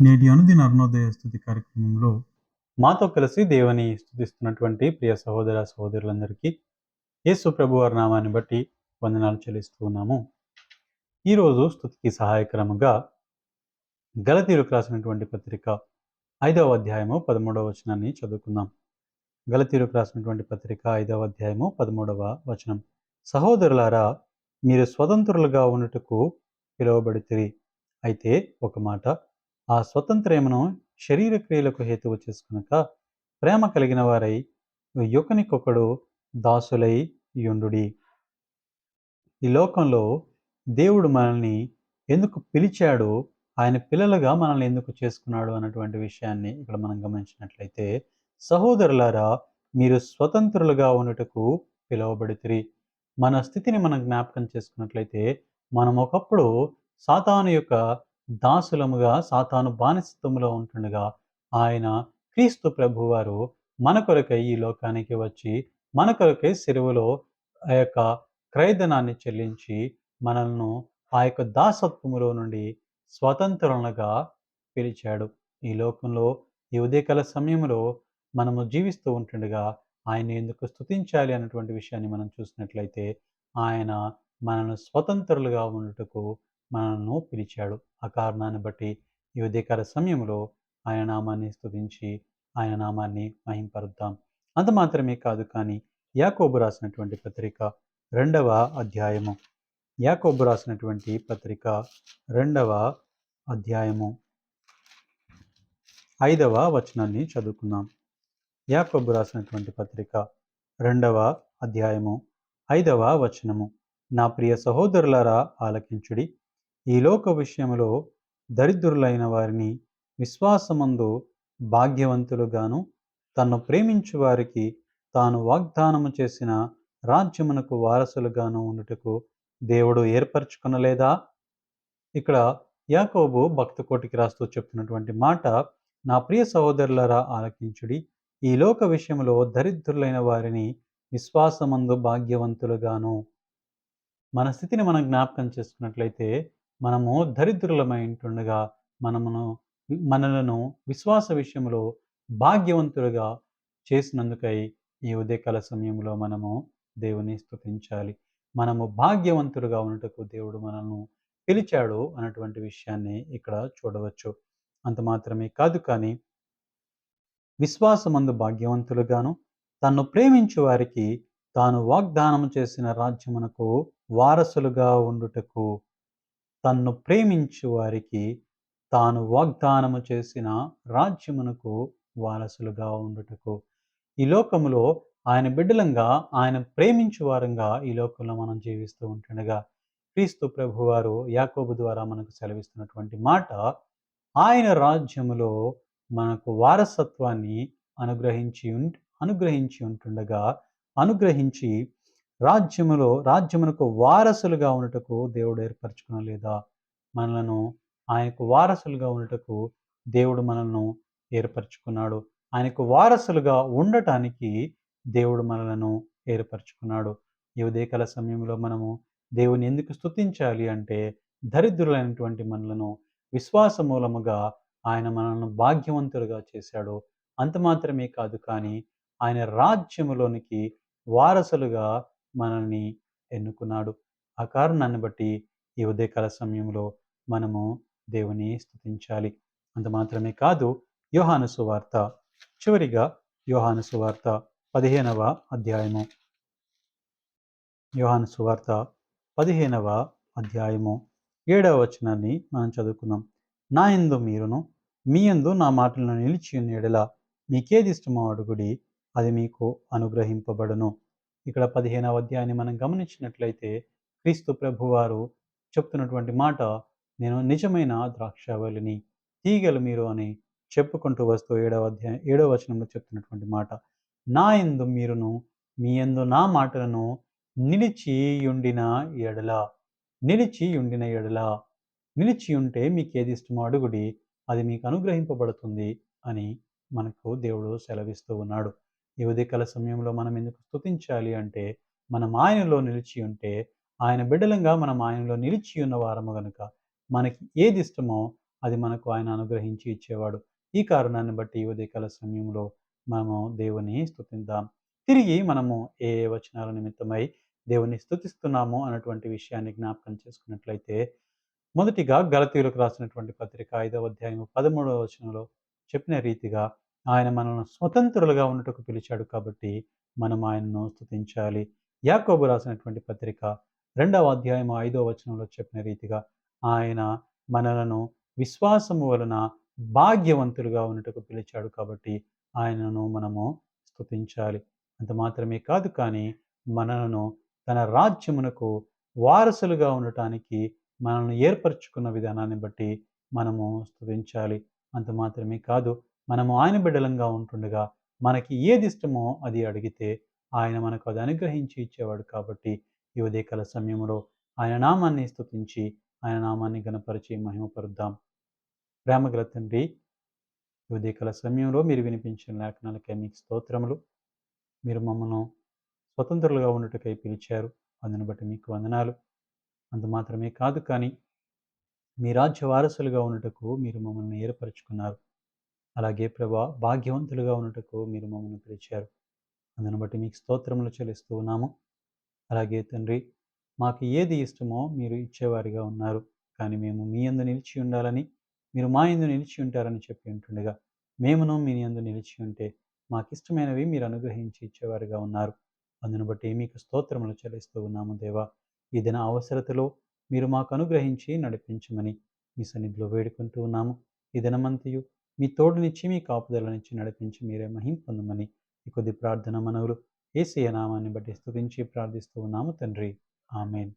నేటి అనుదిన అరుణోదయ స్థుతి కార్యక్రమంలో మాతో కలిసి దేవుని స్థుతిస్తున్నటువంటి ప్రియ సహోదర సహోదరులందరికీ యేసు ప్రభు వారి నామాన్ని బట్టి వందనాలు చెల్లిస్తూ ఉన్నాము. ఈరోజు స్థుతికి సహాయకరముగా గలతీరుకు రాసినటువంటి పత్రిక ఐదవ అధ్యాయము పదమూడవ వచనాన్ని చదువుకుందాం. గలతీరుకు రాసినటువంటి పత్రిక ఐదవ అధ్యాయము పదమూడవ వచనం. సహోదరులారా మీరు స్వతంత్రులుగా ఉన్నట్టుకు పిలువబడితిరి. అయితే ఒక మాట ఆ స్వతంత్రమును శరీర క్రియలకు హేతువు చేసుకునక ప్రేమ కలిగిన వారై యొకనికొకడు దాసులై యుండుడి. ఈ లోకంలో దేవుడు మనల్ని ఎందుకు పిలిచాడు? ఆయన పిల్లలుగా మనల్ని ఎందుకు చేసుకున్నాడు? అన్నటువంటి విషయాన్ని ఇక్కడ మనం గమనించినట్లయితే సహోదరులారా మీరు స్వతంత్రులుగా ఉన్నటకు పిలువబడితిరి. మన స్థితిని మనం జ్ఞాపకం చేసుకున్నట్లయితే మనం ఒకప్పుడు సాతాను యొక్క దాసులముగా సాతాను బానిసత్వములో ఉంటుండగా ఆయన క్రీస్తు ప్రభువారు మన కొరకై ఈ లోకానికి వచ్చి మన కొరకై సెరువులో ఆ యొక్క క్రయధనాన్ని చెల్లించి మనల్ని ఆ యొక్క దాసత్వములో నుండి స్వతంత్రులుగా పిలిచాడు. ఈ లోకంలో ఈ ఉదయకాల సమయంలో మనము జీవిస్తూ ఉంటుండగా ఆయన ఎందుకు స్తుతించాలి అన్నటువంటి విషయాన్ని మనం చూసినట్లయితే ఆయన మనల్ని స్వతంత్రులుగా ఉండటకు మనల్ని పిలిచాడు ఆ కారణాన్ని బట్టి ఈ ఉదయకాల సమయంలో ఆయన నామాన్ని స్తుతించి ఆయన నామాన్ని మహింపరుద్దాం. అంత మాత్రమే కాదు కానీ యాకోబు రాసినటువంటి పత్రిక రెండవ అధ్యాయము. యాకోబు రాసినటువంటి పత్రిక రెండవ అధ్యాయము. ఐదవ వచనాన్ని చదువుకుందాం. యాకోబు రాసినటువంటి పత్రిక రెండవ అధ్యాయము. ఐదవ వచనము. నా ప్రియ సహోదరులారా ఆలకించుడి. ఈ లోక విషయంలో దరిద్రులైన వారిని విశ్వాసమందు భాగ్యవంతులుగాను తన్ను ప్రేమించు వారికి తాను వాగ్దానము చేసిన రాజ్యమునకు వారసులుగాను ఉండుటకు దేవుడు ఏర్పరచుకునలేదా? ఇక్కడ యాకోబు భక్తకోటికి రాస్తూ చెప్తున్నటువంటి మాట నా ప్రియ సహోదరులరా ఆలకించుడి. ఈ లోక విషయంలో దరిద్రులైన వారిని విశ్వాసమందు భాగ్యవంతులుగాను మన స్థితిని మనం జ్ఞాపకం చేసుకున్నట్లయితే మనము దరిద్రులమై ఉంటుండగా మనమును మనలను విశ్వాస విషయంలో భాగ్యవంతులుగా చేసినందుకై ఈ ఉదయకాల సమయంలో మనము దేవుని స్థుతించాలి మనము భాగ్యవంతులుగా ఉన్నటకు దేవుడు మనల్ని పిలిచాడు అన్నటువంటి విషయాన్ని ఇక్కడ చూడవచ్చు. అంత మాత్రమే కాదు కానీ విశ్వాసమందు భాగ్యవంతులుగాను తను ప్రేమించు వారికి తాను వాగ్దానం చేసిన రాజ్యమునకు వారసులుగా ఉండుటకు తన్ను ప్రేమించు వారికి తాను వాగ్దానము చేసిన రాజ్యమునకు వారసులుగా ఉండుటకు. ఈ లోకములో ఆయన బిడ్డలంగా ఆయన ప్రేమించు వారంగా ఈ లోకంలో మనం జీవిస్తూ ఉంటుండగా క్రీస్తు ప్రభువారు యాకోబు ద్వారా మనకు సెలవిస్తున్నటువంటి మాట ఆయన రాజ్యములో మనకు వారసత్వాన్ని అనుగ్రహించి అనుగ్రహించి ఉంటుండగా అనుగ్రహించి రాజ్యములో రాజ్యమునకు వారసులుగా ఉన్నటకు దేవుడు ఏర్పరచుకునలేదా మనలను ఆయనకు వారసులుగా ఉన్నటకు దేవుడు మనల్ని ఏర్పరచుకున్నాడు. ఆయనకు వారసులుగా ఉండటానికి దేవుడు మనలను ఏర్పరచుకున్నాడు. ఈ ఉదయకాల సమయంలో మనము దేవుని ఎందుకు స్తుతించాలి అంటే దరిద్రులైనటువంటి మనలను విశ్వాస మూలముగా ఆయన మనల్ని భాగ్యవంతులుగా చేశాడు. అంత మాత్రమే కాదు కానీ ఆయన రాజ్యములోనికి వారసులుగా మనల్ని ఎన్నుకున్నాడు. ఆ కారణాన్ని బట్టి ఈ ఉదయకాల సమయంలో మనము దేవుని స్థుతించాలి అంత మాత్రమే కాదు యోహాను సువార్త చివరిగా యోహాను సువార్త పదిహేనవ అధ్యాయము. యోహాను సువార్త పదిహేనవ అధ్యాయము. ఏడవ వచనాన్ని మనం చదువుకుందాం. నా ఎందు మీరును మీ ఎందు నా మాటలను నిలిచి ఉన్న ఎడల మీకేది ఇష్టమో అడుగుడి అది మీకు అనుగ్రహింపబడును. ఇక్కడ పదిహేనవ అధ్యాయాన్ని మనం గమనించినట్లయితే క్రీస్తు ప్రభువారు చెప్తున్నటువంటి మాట నేను నిజమైన ద్రాక్షావళిని తీగలు మీరు అని చెప్పుకుంటూ వస్తూ ఏడవ అధ్యాయం ఏడవ వచనంలో చెప్తున్నటువంటి మాట. నా ఎందు మీరును మీ ఎందు నా మాటలను నిలిచి ఉండిన ఎడల నిలిచి ఉండిన ఎడల నిలిచి ఉంటే మీకు ఏది ఇష్టమో అడుగుడి అది మీకు అనుగ్రహింపబడుతుంది అని మనకు దేవుడు సెలవిస్తూ ఉన్నాడు. ఈ ఉదయకాల సమయంలో మనం ఎందుకు స్తుతించాలి అంటే మనం ఆయనలో నిలిచి ఉంటే ఆయన బిడ్డలంగా మనం ఆయనలో నిలిచి ఉన్న వారము గనుక మనకి ఏది ఇష్టమో అది మనకు ఆయన అనుగ్రహించి ఇచ్చేవాడు. ఈ కారణాన్ని బట్టి ఈ ఉదయకాల సమయంలో మనము దేవుని స్థుతిద్దాం తిరిగి మనము ఏ వచనాల నిమిత్తమై దేవుని స్తుతిస్తున్నాము అన్నటువంటి విషయాన్ని జ్ఞాపకం చేసుకున్నట్లయితే మొదటిగా గలతీయులకు రాసినటువంటి పత్రిక ఐదవ అధ్యాయం పదమూడవ వచనంలో చెప్పిన రీతిగా ఆయన మనల్ని స్వతంత్రులుగా ఉన్నట్టుకు పిలిచాడు కాబట్టి మనం ఆయనను స్థుతించాలి యాకోబు రాసినటువంటి పత్రిక రెండవ అధ్యాయం ఐదవ వచనంలో చెప్పిన రీతిగా ఆయన మనలను విశ్వాసము వలన భాగ్యవంతులుగా ఉన్నట్టుకు పిలిచాడు కాబట్టి ఆయనను మనము స్తుతించాలి. అంత మాత్రమే కాదు కానీ మనలను తన రాజ్యమునకు వారసులుగా ఉండటానికి మనల్ని ఏర్పరచుకున్న విధానాన్ని బట్టి మనము స్తుతించాలి. అంత మాత్రమే కాదు మనము ఆయన బిడ్డలంగా ఉంటుండగా మనకి ఏది ఇష్టమో అది అడిగితే ఆయన మనకు అది అనుగ్రహించి ఇచ్చేవాడు కాబట్టి ఈ ఉదయకాల సమయంలో ఆయన నామాన్ని స్థుతించి ఆయన నామాన్ని గణపరిచి మహిమపరుద్దాం. ప్రేమగల తండ్రి ఈ ఉదయకాల సమయంలో మీరు వినిపించిన లేఖనాలకై మీకు స్తోత్రములు. మీరు మమ్మల్ని స్వతంత్రులుగా ఉన్నట్టుకై పిలిచారు. అందుని బట్టి మీకు వందనాలు. అంత మాత్రమే కాదు కానీ మీ రాజ్య వారసులుగా ఉన్నటకు మీరు మమ్మల్ని ఏర్పరచుకున్నారు. అలాగే ప్రభా భాగ్యవంతులుగా ఉన్నట్టుకు మీరు మమ్మల్ని పిలిచారు. అందును బట్టి మీకు స్తోత్రములు చెల్లిస్తూ ఉన్నాము. అలాగే తండ్రి మాకు ఏది ఇష్టమో మీరు ఇచ్చేవారిగా ఉన్నారు. కానీ మేము మీ అందు నిలిచి ఉండాలని మీరు మా యందు నిలిచి ఉంటారని చెప్పి ఉంటుండగా మేమును మీ ఎందు నిలిచి ఉంటే మాకు ఇష్టమైనవి మీరు అనుగ్రహించి ఇచ్చేవారిగా ఉన్నారు. అందును బట్టి మీకు స్తోత్రములు చెల్లిస్తూ ఉన్నాము దేవా. ఈ దిన అవసరతలో మీరు మాకు అనుగ్రహించి నడిపించమని మీ సన్నిధిలో వేడుకుంటూ ఉన్నాము. ఈ దినమంతయు మీ తోడునిచ్చి మీ కాపుదలనిచ్చి నడిపించి మీరే మహిం పొందమని ఈ కొద్ది ప్రార్థన మనవులు ఏసీయ నామాన్ని బట్టి స్థుతించి ప్రార్థిస్తూ ఉన్నాము తండ్రి. ఆమెన్.